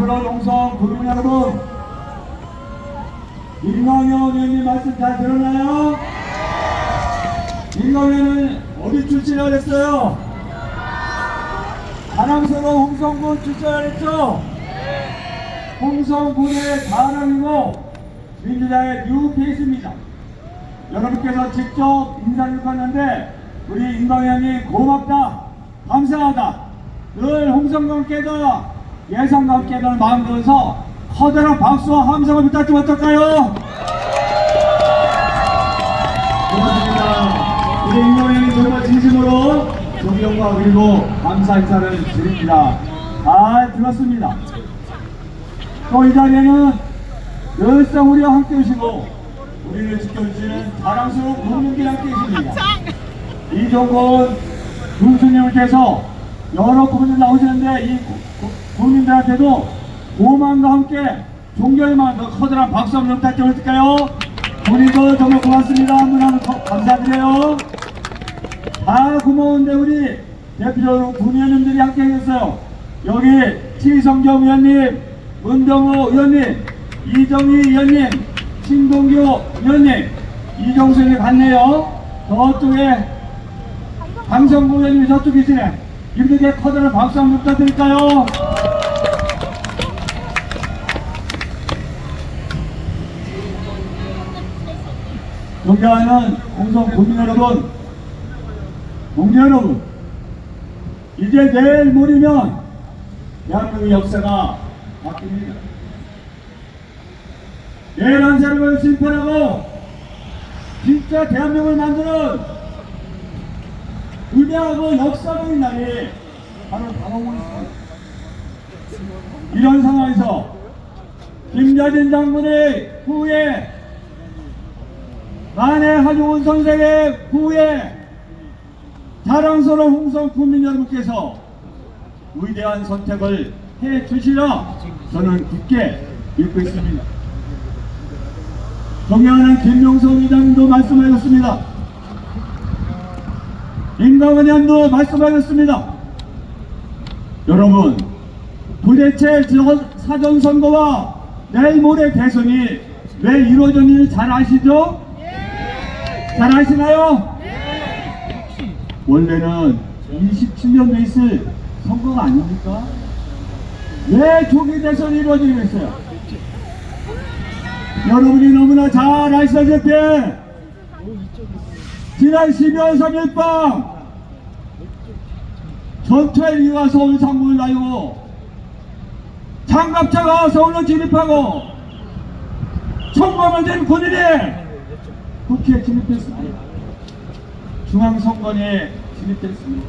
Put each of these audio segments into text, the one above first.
자랑스러운 홍성 국민 여러분, 임광현 의원님 말씀 잘 들었나요? 임광현은 어디 출신이라 그랬어요? 자랑스러운 홍성군 출신이라 그랬죠? 홍성군의 자랑이고 민주당의 뉴페이스입니다. 여러분께서 직접 인사를 받는데 우리 임광현이 고맙다, 감사하다, 늘 홍성군께서 예상과 함께라는 마음 들어서 커다란 박수와 함성을 부탁드리면 어떨까요? 고맙습니다. 우리 임광현이 정말 진심으로 존경과 그리고 감사 인사를 드립니다. 잘 들었습니다. 또 이 자리에는 늘상 우리와 함께 오시고 우리를 지켜주시는 자랑스러운 국민들이 함께 계십니다. 이종건 군수님께서 여러 국민들 나오시는데 이 국민들한테도 고만과 함께 존경의 마음과 커다란 박수 한번 부탁드릴까요? 본인도 정말 고맙습니다. 한분 한분 감사드려요. 다 고마운데 우리 대표적으로 군의원님들이 함께 해주셨어요. 여기 치성경 의원님, 문병호 의원님, 이정희 의원님, 신동규 의원님, 이정수 의원님 갔네요. 저쪽에 강성구 의원님이 저쪽 계시네. 이분들께 커다란 박수 한번 부탁드릴까요? 존경하는 공성 국민 여러분, 동지 여러분, 이제 내일 모레면 대한민국의 역사가 바뀝니다. 내란 세력을 심판하고 진짜 대한민국을 만드는 위대하고 역사적인 날이 바로 다가오고 있습니다. 이런 상황에서 김자진 장군의 후에 만해 하중훈 선생의 후에 자랑스러운 홍성 국민 여러분께서 위대한 선택을 해 주시라 저는 굳게 믿고 있습니다. 존경하는 김용석 의장님도 말씀하셨습니다. 임강원 의원도 말씀하셨습니다. 여러분, 도대체 저 사전선거와 내일 모레 대선이 왜 이루어졌는지 잘 아시죠? 잘 아시나요? 원래는 27년에 있을 선거가 아닙니까? 왜 조기 대선이 이루어지고 있어요? 여러분이 너무나 잘 아시다시피 지난 12월 3일 밤 전투헬기가 서울 상공을 날고 장갑차가 서울로 진입하고 총검을 든 군인이 국회에 진입했습니다. 중앙선관위에 진입했습니다.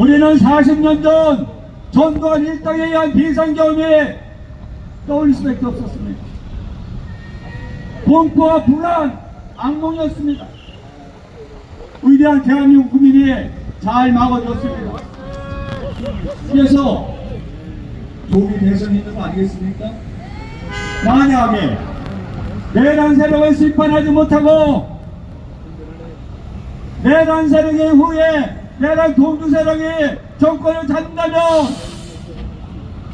우리는 40년 전 전두환 일당에 의한 비상경험이 떠올릴 수밖에 없었습니다. 공포와 불안, 악몽이었습니다. 위대한 대한민국 국민이 잘 막아줬습니다. 그래서 조기 대선이 있는 거 아니겠습니까? 만약에 내란 세력을 심판하지 못하고 내란 세력의 후에 내란 동주 세력이 정권을 잡는다면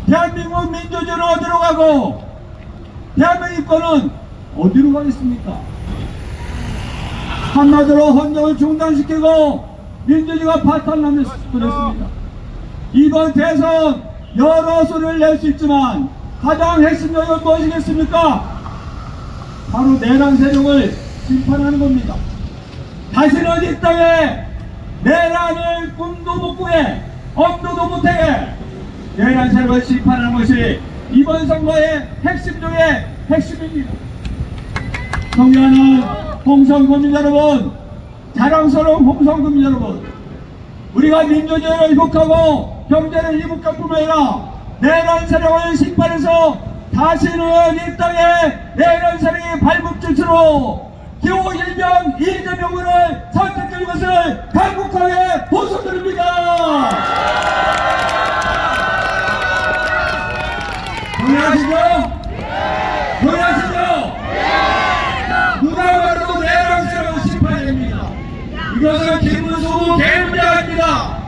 대한민국 민주주의는 어디로 가고 대한민국 입권은 어디로 가겠습니까? 한마디로 헌정을 중단시키고 민주주의가 파탄나는 뻔했습니다. 이번 대선 여러 소리를 낼 수 있지만 가장 핵심 요인은 무엇이겠습니까? 바로 내란 세력을 심판하는 겁니다. 다시는 이 땅에 내란을 꿈도 못 꾸게 엄두도 못하게 내란 세력을 심판하는 것이 이번 선거의 핵심 중의 핵심입니다. 존경하는 홍성군민 여러분, 자랑스러운 홍성군민 여러분, 우리가 민주주의를 회복하고 경제를 회복할 뿐만 아니라 내란 세력을 심판해서 다시는 이 땅에 내란 세력이 발붙줄수록 기호 1명 이재명을 선택할 것을 강국하게 보수드립니다. 동의하시죠? 동의하시죠? 누가 내란 세력을 심판해야 됩니다. 이것은 김문수 개문제입니다.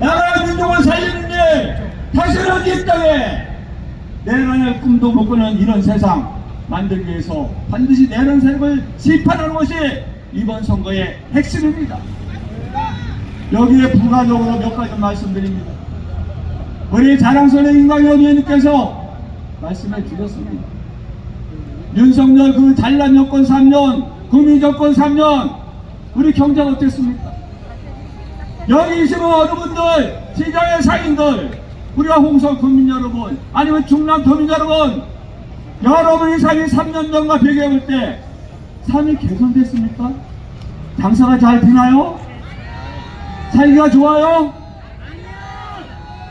나라 민족을 살리는 일, 다시 다시는 이 땅에 내란의 꿈도 못 꾸는 이런 세상 만들기 위해서 반드시 내란 세력을 심판하는 것이 이번 선거의 핵심입니다. 여기에 부가적으로 몇 가지 말씀드립니다. 우리 자랑스러운 임광현 의원님께서 말씀해 주셨습니다. 윤석열 그 잘난 여권 3년, 구미 정권 3년, 우리 경제가 어땠습니까? 여기 계시는 어느 분들, 시장의 상인들, 우리가 홍성 국민 여러분, 아니면 중남 도민 여러분, 여러분의 삶이 3년 전과 비교해 볼 때, 삶이 개선됐습니까? 장사가 잘 되나요? 살기가 좋아요?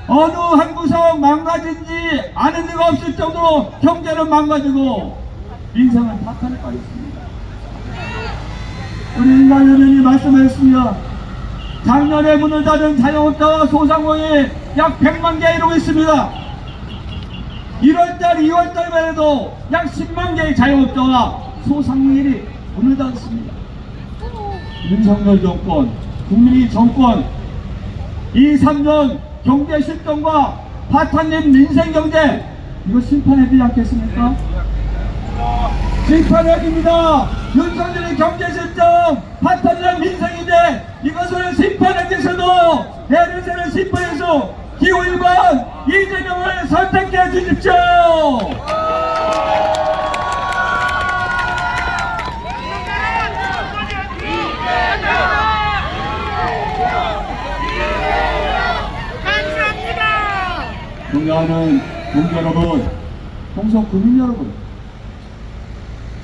어느 한 구석 망가진지 아는 데가 없을 정도로 경제는 망가지고 인생은 파탄에 빠졌습니다. 우리 인간 의원이 말씀하셨습니다. 작년에 문을 닫은 자영업자와 소상공인이 약 100만 개 이루고 있습니다. 1월달, 2월달만 해도 약 10만 개의 자영업자와 소상공인이 문을 닫았습니다. 윤석열 정권, 국민의 정권, 이 3년 경제 실정과 파탄된 민생 경제, 이거 심판해야 되지 않겠습니까? 심판해야 됩니다. 윤석열의 경제 실정, 파탄된 민생인데, 이것을 심판하기 위해서도, 대리세를 심판해서 기호 1번 이재명을 선택해 주십시오! 존경하는 동지 여러분, 홍석 국민 여러분,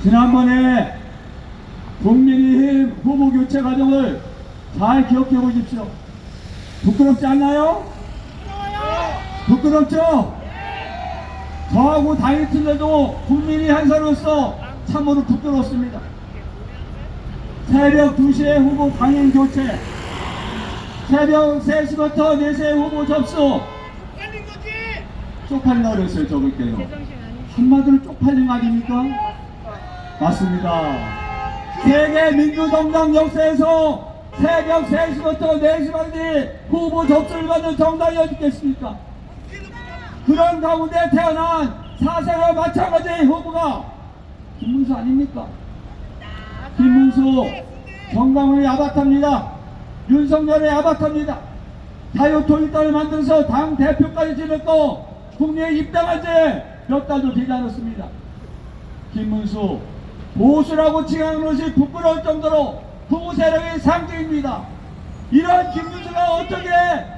지난번에 국민의힘 후보 교체 과정을 잘 기억해 보십시오. 부끄럽지 않나요? 부끄럽죠? 저하고 다이어트인데도 국민이 한 사람으로서 참으로 부끄럽습니다. 새벽 2시에 후보 강행 교체, 새벽 3시부터 4시에 후보 접수, 걸린 거지? 쪽팔린다 그랬어요, 적을 때요. 한마디로 쪽팔린 거 아닙니까? 맞습니다. 세계 민주정당 역사에서 새벽 3시부터 4시까지 후보 접수를 받는 정당이 어디 있겠습니까? 그런 가운데 태어난 사세와 마찬가지의 후보가 김문수 아닙니까? 김문수 정강훈의 아바타입니다. 윤석열의 아바타입니다. 자유통일당을 만들어서 당 대표까지 지냈고 국내에 입당한 지몇 달도 되지 않았습니다. 김문수 보수라고 칭하는 것이 부끄러울 정도로 부부 세력의 상징입니다. 이런 김문수가 어떻게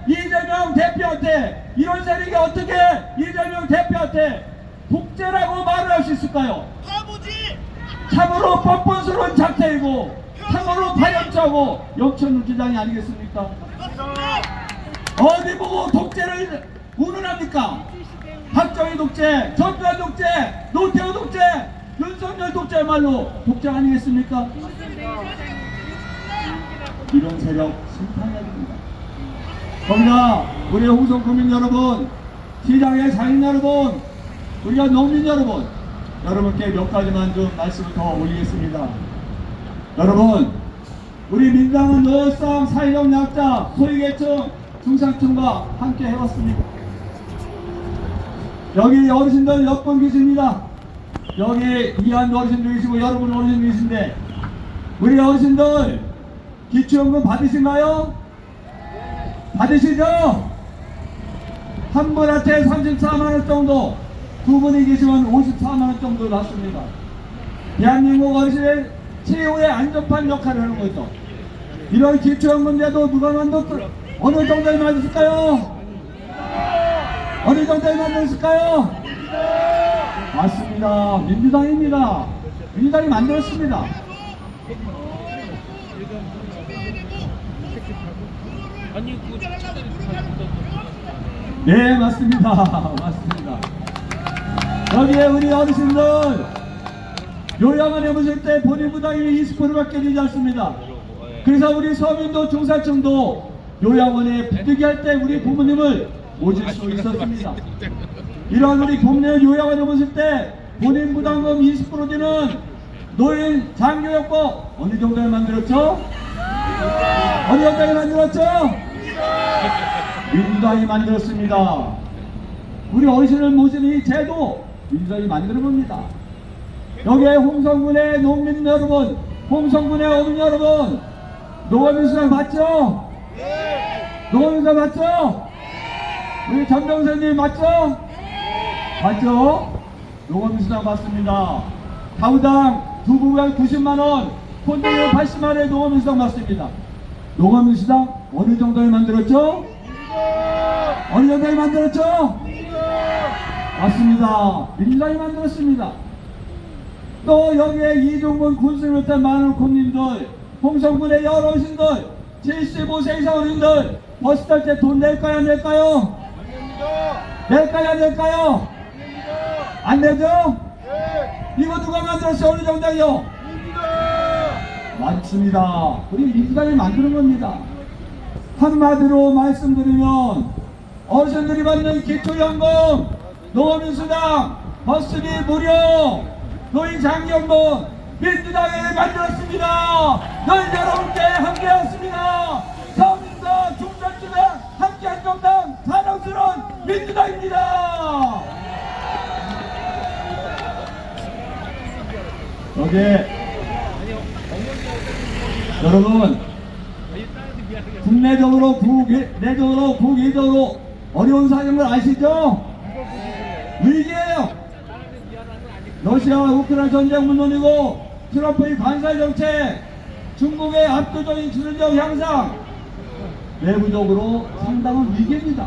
이재명 대표한테 이런 세력이 어떻게 이재명 대표한테 독재라고 말을 할 수 있을까요? 바보지? 참으로 뻔뻔스러운 작태이고 참으로 파렴치하고 역천는 주장이 아니겠습니까? 어디 보고 독재를 운운합니까? 박정희 독재, 전두환 독재, 노태우 독재, 윤석열 독재말로 독재 아니겠습니까? 이런 세력 심판해야 됩니다. 거기다 우리 홍성 국민 여러분, 시장의 상인 여러분, 우리가 농민 여러분, 여러분께 몇 가지만 좀 말씀을 더 올리겠습니다. 여러분, 우리 민당은 늘상 사회적 약자, 소외계층, 중산층과 함께 해왔습니다. 여기 어르신들 몇분 계십니다. 여기 이한 어르신도 계시고 여러분 어르신도 계신데 우리 어르신들 기초연금 받으신가요? 받으시죠? 한 분한테 34만원 정도 두 분이 계시면 54만원 정도 받습니다. 대한민국 어르신의 최후의 안전판 역할을 하는 거죠. 이런 기초연금제도 누가 만들었, 어느 정도에 만들었을까요? 어느 정도에 만들었을까요? 맞습니다. 민주당입니다. 민주당이 만들었습니다. 아니 그 차들이 다 네, 맞습니다. 맞습니다. 여기에 우리 어르신들 요양원 해보실 때 본인 부담이 20%밖에 되지 않습니다. 그래서 우리 서민도 중산층도 요양원에 부득이 할 때 우리 부모님을 모실 수 있었습니다. 이런 우리 국내 요양원 해보실 때 본인 부담금 20% 되는 노인 장교역법 어느 정도에 만들었죠? 정도에 만들었죠? 민주당이 만들었습니다. 우리 어르신을 모시는 이 제도 민주당이 만드는 겁니다. 여기에 홍성군의 농민 여러분, 홍성군의 어민 여러분, 노원민수당 맞죠? 노원민수당 맞죠? 우리 전병선님 맞죠? 맞죠? 노원민수당 맞습니다. 가구당 두 부당 90만원, 콘도료 80만원의 노원민수당 맞습니다. 노원민수당 어느 정도에 만들었죠? 어느 정도에 만들었죠? 맞습니다. 민주당이 만들었습니다. 또 여기에 이종문 비롯한 많은 국민들, 홍성군의 여러 어르신들, 75세 이상 어른들 버스 탈 때 돈 낼까요 안 낼까요? 낼까요 안 낼까요? 안 내죠? 이거 누가 만들었어요? 어느 정당이요? 맞습니다. 우리 민주당이 만드는 겁니다. 한마디로 말씀드리면 어르신들이 받는 기초연금, 노민수당, 버스비 무료, 노인장려금 민주당이 만들었습니다. 너희 여러분께 함께했습니다. 서민과 중산층에 함께한 정당 사랑스러운 민주당입니다. 여기 여러분 국내적으로 국내적으로 국외적으로 어려운 상황을 아시죠? 위기예요. 러시아와 우크라이나 전쟁 물론이고 트럼프의 관세 정책, 중국의 압도적인 지능적 향상, 내부적으로 상당한 위기입니다.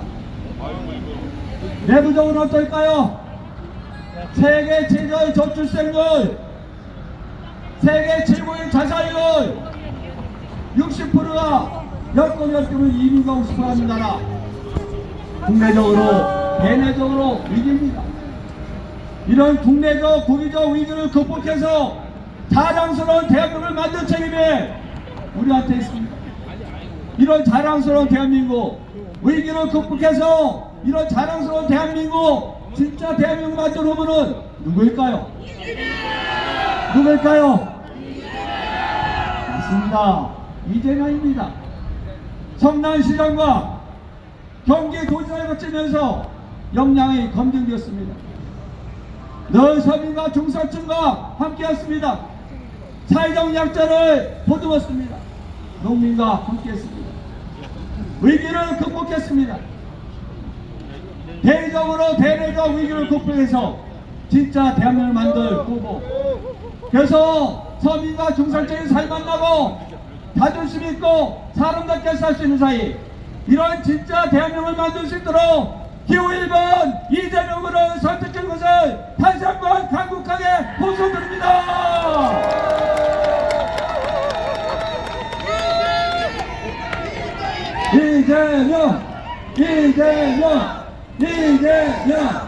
내부적으로 어떨까요? 세계 최저의 저출생률, 세계 최고의 자살률, 60%가 여권 때문에 이민 가고 싶어 하는 나라. 국내적으로, 대내적으로 위기입니다. 이런 국내적, 국위적 위기를 극복해서 자랑스러운 대한민국을 만든 책임이 우리한테 있습니다. 이런 자랑스러운 대한민국, 위기를 극복해서 이런 자랑스러운 대한민국, 진짜 대한민국 만든 후보는 누구일까요? 누구일까요? 맞습니다. 이재명입니다. 성남시장과 경기도지사를 거치면서 역량이 검증되었습니다. 늘 서민과 중산층과 함께했습니다. 사회적 약자를 보듬었습니다. 농민과 함께했습니다. 위기를 극복했습니다. 대외적으로 대내적 위기를 극복해서 진짜 대한민국을 만들 후보. 그래서 서민과 중산층이 잘 만나고 자존심 있고 사람답게 살 수 있는 사이 이런 진짜 대한민국을 만들 수 있도록 기호 1번 이재명으로 선택한 것을 다시 한번 강국하게 호소드립니다. 이재명, 이재명, 이재명.